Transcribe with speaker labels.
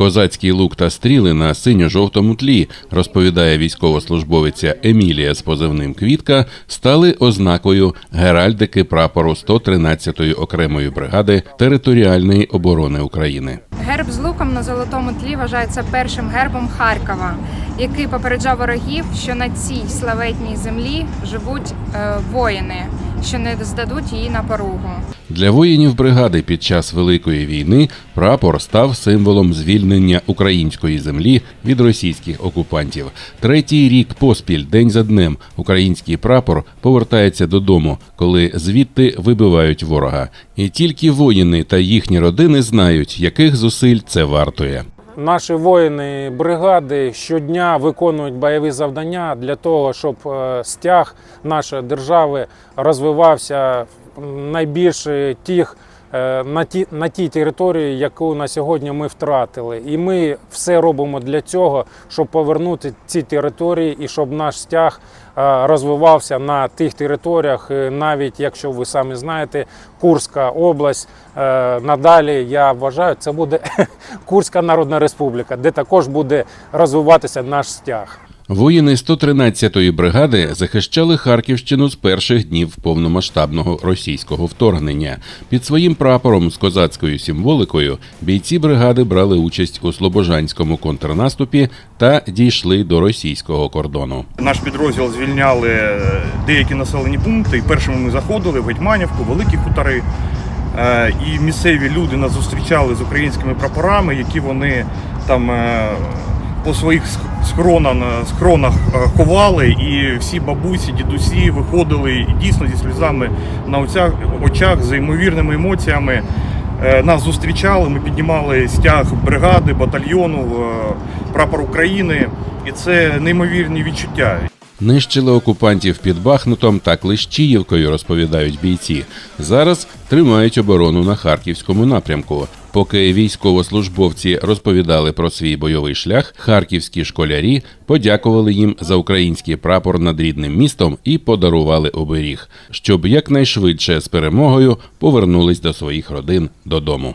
Speaker 1: Козацький лук та стріли на синьо-жовтому тлі, розповідає військовослужбовиця Емілія з позивним Квітка, стали ознакою геральдики прапору 113-ї окремої бригади територіальної оборони України.
Speaker 2: Герб з луком на золотому тлі вважається першим гербом Харкова, який попереджав ворогів, що на цій славетній землі живуть е, воїни, що не здадуть її на поругу.
Speaker 1: Для воїнів бригади під час Великої війни прапор став символом звільнення української землі від російських окупантів. Третій рік поспіль, день за днем, український прапор повертається додому, коли звідти вибивають ворога. І тільки воїни та їхні родини знають, яких зусиль це вартує.
Speaker 3: Наші воїни бригади щодня виконують бойові завдання для того, щоб е, стяг нашої держави розвивався найбільше тих на ті на тій території, яку на сьогодні ми втратили. І ми все робимо для цього, щоб повернути ці території і щоб наш стяг е, розвивався на тих територіях, е, навіть якщо ви самі знаєте, Курська область. е, Надалі я вважаю, це буде Курська Народна Республіка, де також буде розвиватися наш стяг.
Speaker 1: Воїни 113-ї бригади захищали Харківщину з перших днів повномасштабного російського вторгнення. Під своїм прапором з козацькою символикою бійці бригади брали участь у слобожанському контрнаступі та дійшли до російського кордону.
Speaker 4: Наш підрозділ звільняли е, деякі населені пункти. І першими ми заходили в Гетьманівку, Великі Хутори. Е, І місцеві люди нас зустрічали з українськими прапорами, які вони там е, по своїх сх- схронах, схронах е, ховали. І всі бабусі, дідусі виходили дійсно зі сльозами на очах, очах з ймовірними емоціями. Е, Нас зустрічали, ми піднімали стяг бригади, батальйону, е, прапор України. І це неймовірні відчуття.
Speaker 1: Нищили окупантів під Бахмутом та Клещіївкою, розповідають бійці. Зараз тримають оборону на харківському напрямку. Поки військовослужбовці розповідали про свій бойовий шлях, харківські школярі подякували їм за український прапор над рідним містом і подарували оберіг, щоб якнайшвидше з перемогою повернулись до своїх родин додому.